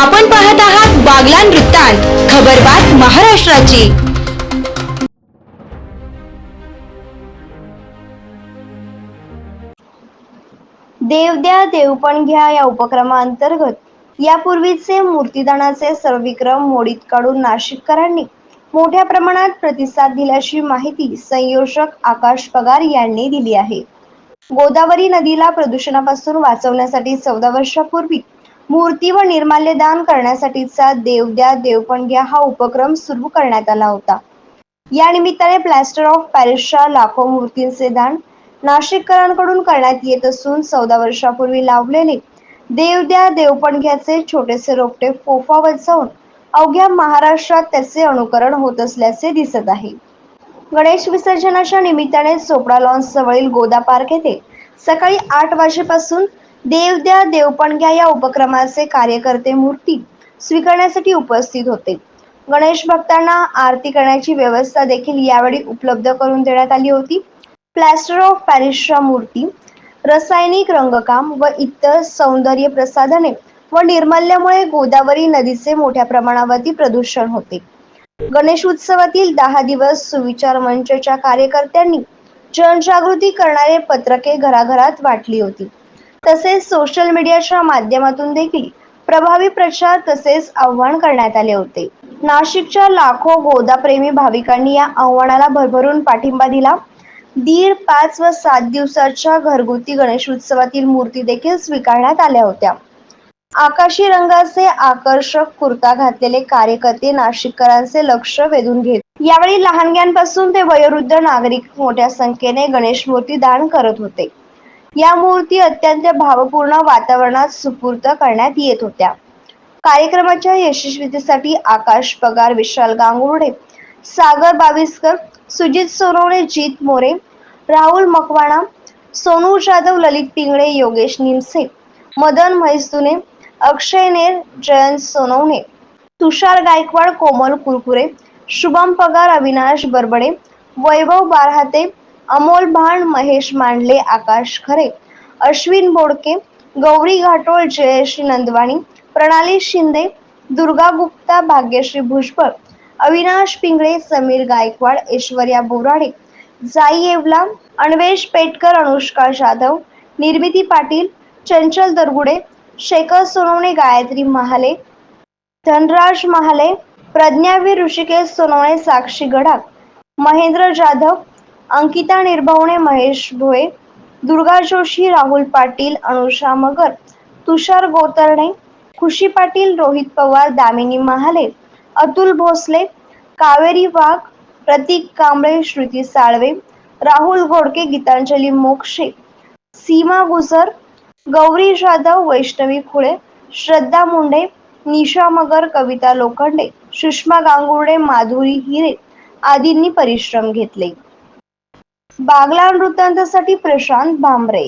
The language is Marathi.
आपण पाहत आहात बागलान वृत्तांत खबरबात महाराष्ट्राची. देव द्या देव पण घ्या या उपक्रमाअंतर्गत यापूर्वीचे मूर्तिदानाचे सर्व विक्रम मोडीत काढून नाशिककरांनी मोठ्या प्रमाणात प्रतिसाद दिल्याची माहिती संयोजक आकाश पगार यांनी दिली आहे. गोदावरी नदीला प्रदूषणापासून वाचवण्यासाठी चौदा वर्षापूर्वी मूर्ती व निर्माल्य दान करण्यासाठीचा देव द्या घ्या हा उपक्रम सुरू करण्यात आला होता. या निमित्ताने प्लॅस्टर ऑफ पॅरिसच्या लाखो मूर्तींचे दान नाशिककरांकडून करण्यात येत असून चौदा वर्षापूर्वी लावलेले देव द्या छोटेसे रोपटे फोफावत जाऊन अवघ्या महाराष्ट्रात त्याचे अनुकरण होत असल्याचे दिसत आहे. गणेश विसर्जनाच्या निमित्ताने चोपडा लॉन्स जवळील गोदा पार्क येथे सकाळी आठ वाजेपासून देव द्या देवपणघ्या या उपक्रमाचे कार्यकर्ते मूर्ती स्वीकारण्यासाठी उपस्थित होते. गणेश भक्तांना आरती करण्याची व्यवस्था देखील यावेळी उपलब्ध करून देण्यात आली होती. प्लॅस्टर ऑफ पॅरिसच्या मूर्ती रासायनिक रंगकाम व इतर सौंदर्य प्रसाधने व निर्मल्यामुळे गोदावरी नदीचे मोठ्या प्रमाणावरती प्रदूषण होते. गणेश उत्सवातील दहा दिवस सुविचार मंचच्या कार्यकर्त्यांनी जनजागृती करणारे पत्रके घराघरात वाटली होती. तसेच सोशल मीडियाच्या माध्यमातून देखील प्रभावी प्रचार तसेच आव्हान करण्यात आले होते. नाशिकच्या लाखो गोदाप्रेमी भाविकांनी या आव्हानाला भरभरून पाठिंबा दिला. दीड पाच व सात दिवसाच्या घरगुती गणेश उत्सवातील मूर्ती देखील स्वीकारण्यात आल्या होत्या. आकाशी रंगाचे आकर्षक कुर्ता घातलेले कार्यकर्ते नाशिककरांचे लक्ष वेधून घेत. यावेळी लहानग्यांपासून ते वयोवृद्ध नागरिक मोठ्या संख्येने गणेश मूर्ती दान करत होते. या मूर्ती अत्यंत भावपूर्ण वातावरणात सुपूर्त करण्यात येत होत्या. कार्यक्रमाच्या यशस्वीतेसाठी आकाश पगार विशाल गांगुर्डे सागर बाविस्कर सुजित सोनवणे जीत मोरे राहुल मकवाणा सोनू जाधव ललित पिंगळे योगेश निमसे मदन म्हैसुने अक्षय नेर जयंत सोनवणे तुषार गायकवाड कोमल कुरकुरे शुभम पगार अविनाश बरबडे वैभव बारहाते अमोल भाण महेश मांडले आकाश खरे अश्विन बोडके गौरी घाटोळ जयश्री नंदवाणी प्रणाली शिंदे दुर्गा गुप्ता भाग्यश्री भुजबळ अविनाश पिंगळे समीर गायकवाड ऐश्वर्या बोराडे जाई येवला अन्वेष पेटकर अनुष्का जाधव निर्मिती पाटील चंचल दरगुडे शेखर सोनवणे गायत्री महाले धनराज महाले प्रज्ञावीर ऋषिकेश सोनवणे साक्षी गडाख महेंद्र जाधव अंकिता निर्भवणे महेश भोये दुर्गा जोशी राहुल पाटील अनुषा मगर तुषार गोतरणे खुशी पाटील रोहित पवार दामिनी महाले अतुल भोसले कावेरी वाघ प्रतीक कांबळे श्रुती साळवे राहुल घोडके गीतांजली मोक्षे सीमा गुजर गौरी जाधव वैष्णवी खुळे श्रद्धा मुंडे निशा मगर कविता लोखंडे सुषमा गांगुर्डे माधुरी हिरे आदींनी परिश्रम घेतले. बागला वृत्तांतासाठी प्रशांत भांबरे